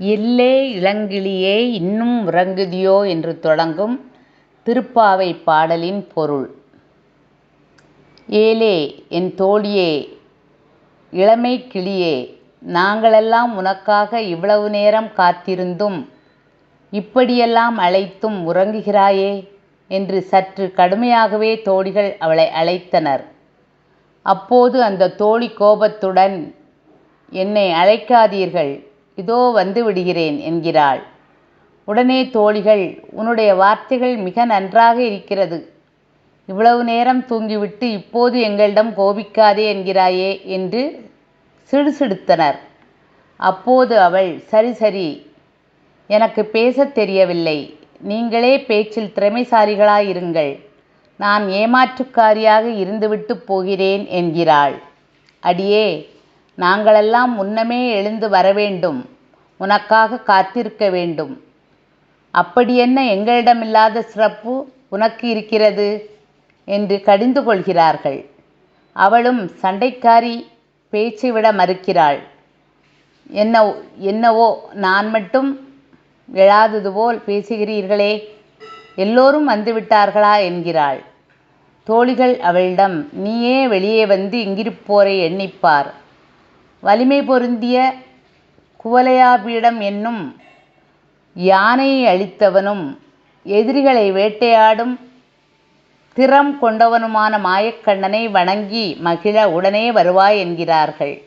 எல்லே இளங்கிளியே இன்னும் உறங்குதியோ என்று தொடங்கும் திருப்பாவைப் பாடலின் பொருள். ஏலே என் தோழியே இளமைக் கிளியே நாங்களெல்லாம் உனக்காக இவ்வளவு நேரம் காத்திருந்தும் இப்படியெல்லாம் அழைத்தும் உறங்குகிறாயே என்று சற்று கடுமையாகவே தோழிகள் அவளை அழைத்தனர். அப்போது அந்தத் தோழி கோபத்துடன் என்னை அழைக்காதீர்கள் இதோ வந்து விடுகிறேன் என்கிறாள். உடனே தோழிகள் உன்னுடைய வார்த்தைகள் மிக நன்றாக இருக்கிறது. இவ்வளவு நேரம் தூங்கிவிட்டு இப்போது எங்களிடம் கோபிக்காதே என்கிறாயே என்று சிடுசிடுத்தனர். அப்போது அவள் சரி சரி எனக்கு பேசத் தெரியவில்லை. நீங்களே பேச்சில் திறமைசாலிகளாயிருங்கள். நான் ஏமாற்றுக்காரியாக இருந்துவிட்டுப் போகிறேன் என்கிறாள். அடியே நாங்களெல்லாம் முன்னமே எழுந்து வரவேண்டும் உனக்காகக் காத்திருக்க வேண்டும். அப்படியென்ன எங்களிடமில்லாத சிறப்பு உனக்கு இருக்கிறது? என்று கடிந்து கொள்கிறார்கள். அவளும் சண்டைக்காரி பேச்சை விட மறுக்கிறாள். என்ன என்னவோ நான் மட்டும் எழாதது போல் பேசுகிறீர்களே எல்லோரும் வந்துவிட்டார்களா? என்கிறாள். தோழிகள் அவளிடம் நீயே வெளியே வந்து இங்கிருப்போரை எண்ணிப்பார் வலிமை பொருந்திய குவலயாபீடம் என்னும் யானையை அழித்தவனும் எதிரிகளை வேட்டையாடும் திறம் கொண்டவனுமான மாயக்கண்ணனை வணங்கி மகிழ உடனே வருவாய் என்கிறார்கள்.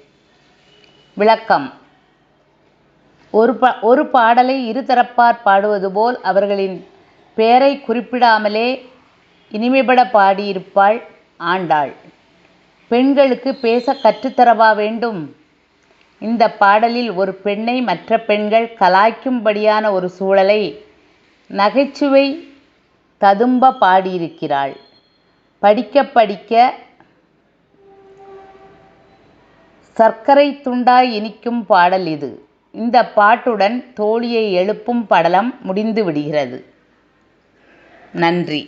விளக்கம் ஒரு பாடலை இருதரப்பார் பாடுவது போல் அவர்களின் பெயரைக் குறிப்பிடாமலே இனிமைபட பாடியிருப்பாள் ஆண்டாள். பெண்களுக்கு பேச கற்றுத்தரவா வேண்டும்? இந்த பாடலில் ஒரு பெண்ணை மற்ற பெண்கள் கலாய்க்கும்படியான ஒரு சூழலை நகைச்சுவை ததும்ப பாடியிருக்கிறாள். படிக்க படிக்க சர்க்கரை துண்டாய் இனிக்கும் பாடல் இது. இந்த பாட்டுடன் தோழியை எழுப்பும் படலம் முடிந்து விடுகிறது. நன்றி